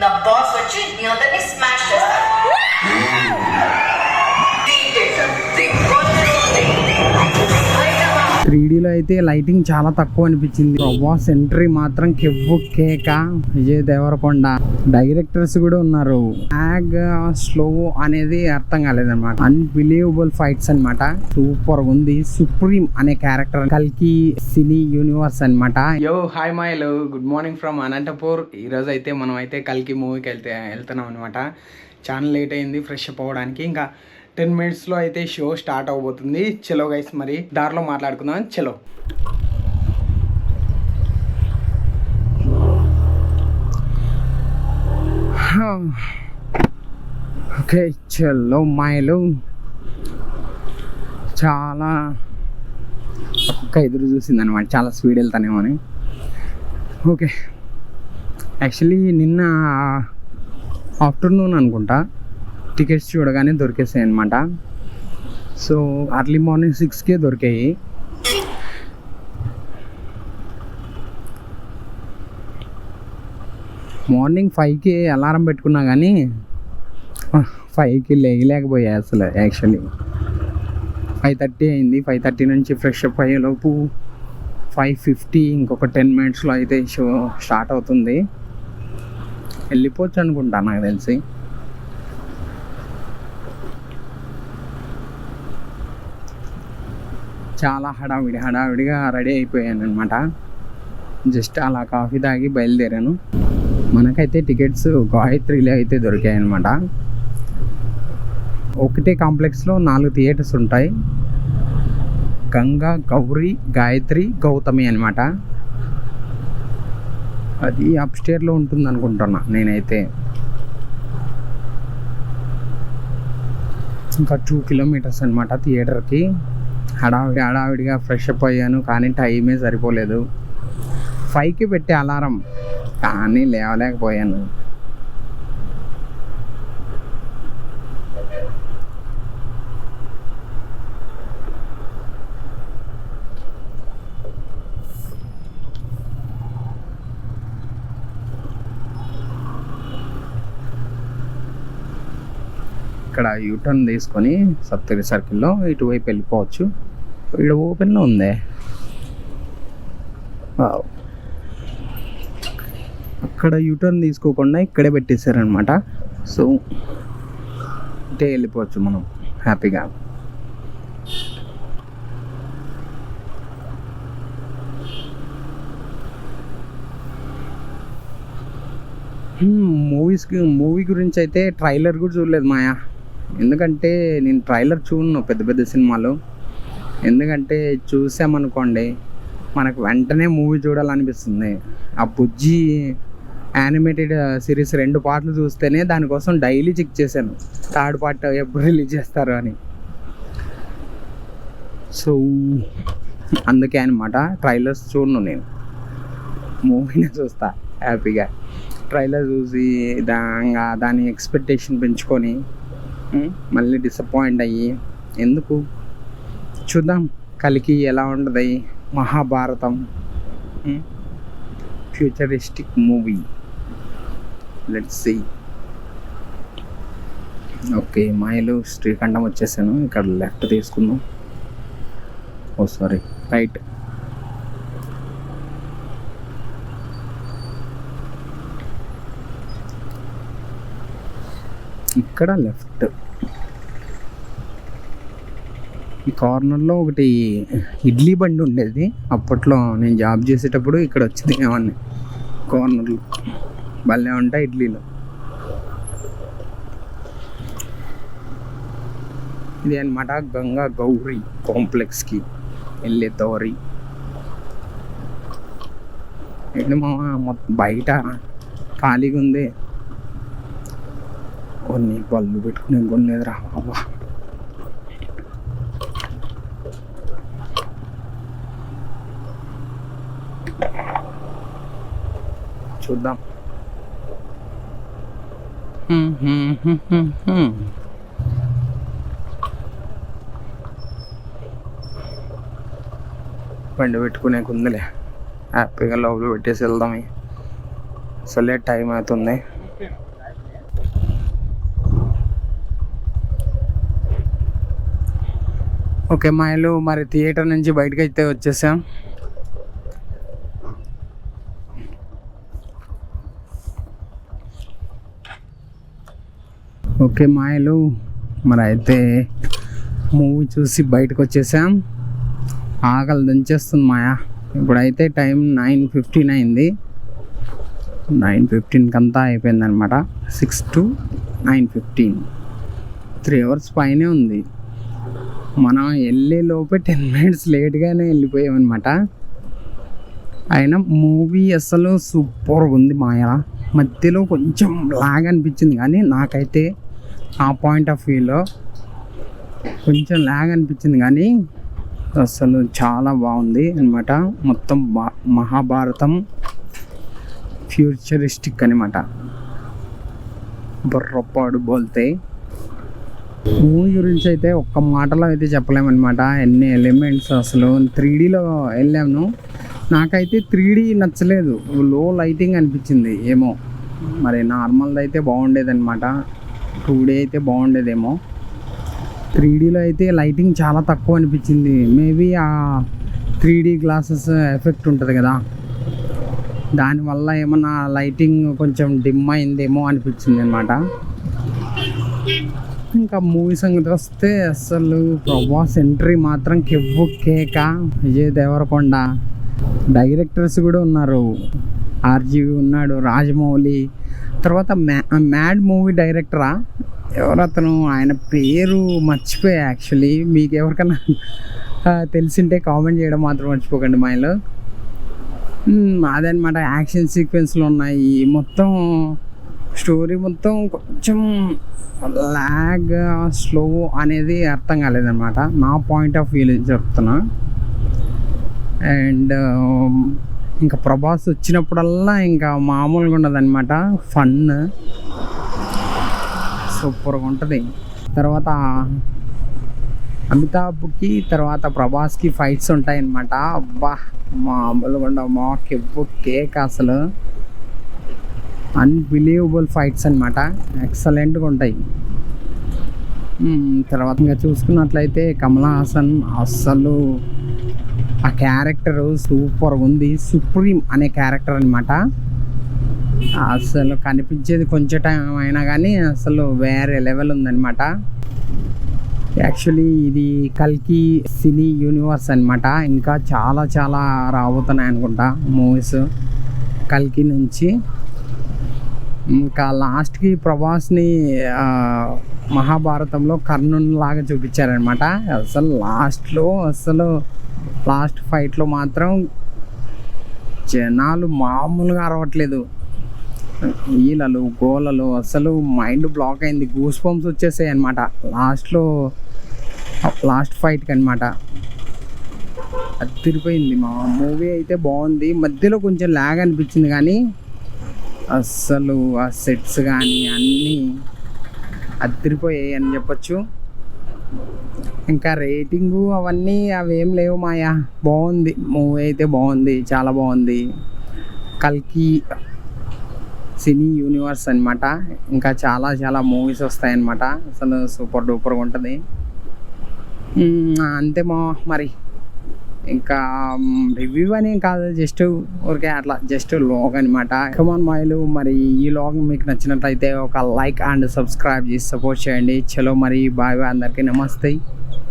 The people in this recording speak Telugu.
The boss virtue is near the next త్రీడీలో అయితే లైటింగ్ చాలా తక్కువ అనిపించింది. ప్రభాస్ ఎంట్రీ మాత్రం కెవ్వు కేక. విజయ్ దేవరకొండ. డైరెక్టర్స్ కూడా ఉన్నారు. యాగ్ స్లో అనేది అర్థం కాలేదన్నమాట. అన్బిలీవబుల్ ఫైట్స్ అన్నమాట. సూపర్ ఉంది. సుప్రీం అనే క్యారెక్టర్ కల్కి సినీ యూనివర్స్ అన్నమాట. యో హాయ్ మాయలు గుడ్ మార్నింగ్ ఫ్రమ్ అనంతపూర్ ఈ రోజు అయితే మనం అయితే కల్కి మూవీకి వెళ్తే వెళ్తున్నాం అనమాట చాలా లేట్ అయింది. ఫ్రెష్ అప్ అవ్వడానికి. ఇంకా టెన్ మినిట్స్లో అయితే షో స్టార్ట్ అవబోతుంది. చలో గైస్ మరి దారిలో మాట్లాడుకుందాం. చలో. Hmm. ఓకే చలో మాయలు చాలా ఒక్క ఎదురు చూసింది అనమాట చాలా స్పీడ్ వెళ్తానేమో అని. ఓకే యాక్చువల్లీ నిన్న ఆఫ్టర్నూన్ అనుకుంటా. టికెట్స్ చూడగానే దొరికేసాయి అనమాట సో అర్లీ మార్నింగ్ సిక్స్కే దొరికాయి. మార్నింగ్ ఫైవ్కి అలారం పెట్టుకున్నా కానీ ఫైవ్కి లేయలేకపోయా అసలు యాక్చువల్లీ ఫైవ్ థర్టీ అయింది. ఫైవ్ థర్టీ నుంచి ఫ్రెష్ అప్ అయ్యేలోపు ఫైవ్ ఫిఫ్టీ ఇంకొక టెన్ మినిట్స్లో అయితే షో స్టార్ట్ అవుతుంది. వెళ్ళిపోవచ్చు అనుకుంటా నాకు తెలిసి. చాలా హడావిడి హడావిడిగా రెడీ అయిపోయాను అనమాట జస్ట్ అలా కాఫీ తాగి బయలుదేరాను. మనకైతే టికెట్స్ గాయత్రిలో అయితే దొరికాయి అనమాట ఒకటే కాంప్లెక్స్లో నాలుగు థియేటర్స్ ఉంటాయి. గంగా గౌరీ గాయత్రి గౌతమి అనమాట అది అప్స్టేర్లో ఉంటుంది అనుకుంటున్నా నేనైతే. ఇంకా టూ కిలోమీటర్స్ అనమాట థియేటర్కి. హడావిడి హడావిడిగా ఫ్రెష్ అప్ అయ్యాను కానీ టైమే సరిపోలేదు. ఫైవ్కి పెట్టే అలారం కానీ లేవలేకపోయాను. ఇక్కడ యూటర్న్ తీసుకొని సప్తగిరి సర్కిల్లో ఇటువైపు వెళ్ళిపోవచ్చు. వీళ్ళు ఓపెన్లో ఉందే? అక్కడ యూటర్న్ తీసుకోకుండా ఇక్కడే పెట్టేశారనమాట సో ఇటే వెళ్ళిపోవచ్చు మనం. హ్యాపీగా. మూవీస్కి మూవీ గురించి అయితే ట్రైలర్ కూడా చూడలేదు మాయా. ఎందుకంటే నేను ట్రైలర్ చూడను పెద్ద పెద్ద సినిమాలు. ఎందుకంటే చూసామనుకోండి మనకు వెంటనే మూవీ చూడాలనిపిస్తుంది. ఆ బుజ్జి యానిమేటెడ్ సిరీస్ రెండు పార్ట్లు చూస్తేనే దానికోసం డైలీ చెక్ చేశాను. థర్డ్ పార్ట్ ఎప్పుడు రిలీజ్ చేస్తారు అని. సో అందుకే అనమాట ట్రైలర్స్ చూడను నేను. మూవీనే చూస్తా హ్యాపీగా. ట్రైలర్ చూసి దాంగా దాని ఎక్స్పెక్టేషన్ పెంచుకొని మళ్ళీ డిసప్పాయింట్ అయ్యి ఎందుకు? చూద్దాం. కలికి ఎలా ఉంటుంది? Mahabharatam. Futuristic movie. Let's see okay మాయలు శ్రీఖండం వచ్చేసాను. ఇక్కడ లెఫ్ట్ తీసుకుందాం. Oh sorry. రైట్. ఇక్కడ లెఫ్ట్. ఈ కార్నర్లో ఒకటి ఇడ్లీ బండి ఉండేది. అప్పట్లో నేను జాబ్ చేసేటప్పుడు ఇక్కడ వచ్చి తినేవాడిని కార్నర్లో. భలే ఉంటాయి ఇడ్లీలు. ఇది అనమాట గంగా గౌరీ కాంప్లెక్స్కి వెళ్ళే తోరి ఏంటి మా మొత్తం బయట ఖాళీగా ఉంది. కొన్ని బళ్ళు పెట్టుకునే కొనలేదురా బాబా. చూద్దాం. బండి పెట్టుకునే కుందలే. హ్యాపీగా లోపల పెట్టేసి వెళ్దాం అసలే టైం అవుతుంది. ఓకే మా ఇల్లు మరి థియేటర్ నుంచి బయటకు అయితే వచ్చేసాం. ఓకే మాయలు. మరి అయితే మూవీ చూసి బయటకు వచ్చేసాం ఆకలి దంచేస్తుంది మాయా. ఇప్పుడైతే టైం నైన్ ఫిఫ్టీన్ అయింది. నైన్ ఫిఫ్టీన్కి అంతా అయిపోయిందనమాట six to nine fifteen. Three hours పైనే ఉంది. మనం వెళ్ళే లోపే టెన్ మినిట్స్ లేట్గానే వెళ్ళిపోయామన్నమాట. అయినా మూవీ అసలు సూపర్గా ఉంది మాయా. మధ్యలో కొంచెం లాగ్ అనిపించింది కానీ నాకైతే ఆ పాయింట్ ఆఫ్ వ్యూలో కొంచెం లాగ్ అనిపించింది కానీ అసలు చాలా బాగుంది అనమాట మొత్తం బా- మహాభారతం ఫ్యూచరిస్టిక్ అనమాట బుర్రపాడు బోల్తే. మూవీ గురించి అయితే ఒక్క మాటలో అయితే చెప్పలేమన్నమాట ఎన్ని ఎలిమెంట్స్ అసలు త్రీ డీలో వెళ్ళాము నాకైతే త్రీ డీ నచ్చలేదు. లో లైటింగ్ అనిపించింది ఏమో. మరి నార్మల్ది అయితే బాగుండేది అనమాట టూ డే అయితే బాగుండేదేమో. త్రీ డీలో అయితే లైటింగ్ చాలా తక్కువ అనిపించింది. మేబీ ఆ త్రీ డీ గ్లాసెస్ ఎఫెక్ట్ ఉంటుంది కదా. దానివల్ల ఏమన్నా లైటింగ్ కొంచెం డిమ్ అయిందేమో అనిపించింది అనమాట ఇంకా మూవీ సంగతి వస్తే అసలు ప్రభాస్ ఎంట్రీ మాత్రం కెవ్వు కేక. విజయ్ దేవరకొండ. డైరెక్టర్స్ కూడా ఉన్నారు. ఆర్జీవి ఉన్నాడు రాజమౌళి తర్వాత మ్యా మ్యాడ్ మూవీ డైరెక్టరా? ఎవరతను? అతను ఆయన పేరు మర్చిపోయా యాక్చువల్లీ. మీకు ఎవరికన్నా తెలిసింటే కామెంట్ చేయడం మాత్రం మర్చిపోకండి మాయలో మ్మ్, అదనమాట యాక్షన్ సీక్వెన్స్లు ఉన్నాయి మొత్తం స్టోరీ మొత్తం కొంచెం లాగ్ స్లో అనేది అర్థం కాలేదన్నమాట. నా పాయింట్ ఆఫ్ వ్యూ చెప్తున్నా. అండ్ ఇంకా ప్రభాస్ వచ్చినప్పుడల్లా ఇంకా మామూలుగా ఉండదన్నమాట. ఫన్ సూపర్గా ఉంటుంది. తర్వాత అమితాబ్కి తర్వాత ప్రభాస్కి ఫైట్స్ ఉంటాయన్నమాట. అబ్బా మామూలుగా ఉండవు. మా కెవ్వు కేక్ అసలు. అన్బిలీవబుల్ ఫైట్స్ అనమాట ఎక్సలెంట్గా ఉంటాయి. Hmm, తర్వాత ఇంకా చూసుకున్నట్లయితే కమలా హాసన్ అస్సలు ఆ క్యారెక్టర్ సూపర్ ఉంది. సుప్రీం అనే క్యారెక్టర్ అనమాట అసలు కనిపించేది కొంచెం టైం అయినా కానీ అసలు వేరే లెవెల్ ఉందన్నమాట. యాక్చువల్లీ ఇది కల్కి సినీ యూనివర్స్ అనమాట ఇంకా చాలా చాలా రాబోతున్నాయి అనుకుంటా మూవీస్ కల్కి నుంచి. ఇంకా లాస్ట్కి ప్రభాస్ని మహాభారతంలో కర్ణుని లాగా చూపించారనమాట అసలు లాస్ట్లో అసలు లాస్ట్ ఫైట్లో మాత్రం జనాలు మామూలుగా అరవట్లేదు. ఈలలు గోలలు అసలు మైండ్ బ్లాక్ అయింది. గూస్ పంప్స్ వచ్చేసాయి అనమాట లాస్ట్లో లాస్ట్ ఫైట్కి అనమాట అదిరిపోయింది. మా మూవీ అయితే బాగుంది. మధ్యలో కొంచెం లాగ్ అనిపించింది కానీ అస్సలు ఆ సెట్స్ కానీ అన్నీ అదిరిపోయాయి అని చెప్పొచ్చు. ఇంకా రేటింగు అవన్నీ అవేం లేవు మాయా. బాగుంది మూవీ అయితే బాగుంది చాలా బాగుంది కల్కి సినీ యూనివర్స్ అన్నమాట. ఇంకా చాలా చాలా మూవీస్ వస్తాయన్నమాట. అసలు సూపర్ డూపర్గా ఉంటుంది అంతే మా మరి. ఇంకా రివ్యూ అని కాదు జస్ట్ ఊరికే అట్లా జస్ట్ లోగ్ అనమాట కమాన్ మాయలు మరి ఈ లాగ్ మీకు నచ్చినట్లయితే ఒక లైక్ అండ్ సబ్స్క్రైబ్ చేసి సపోర్ట్ చేయండి. చలో మరి బాయ్ బాయ్ అందరికీ నమస్తే.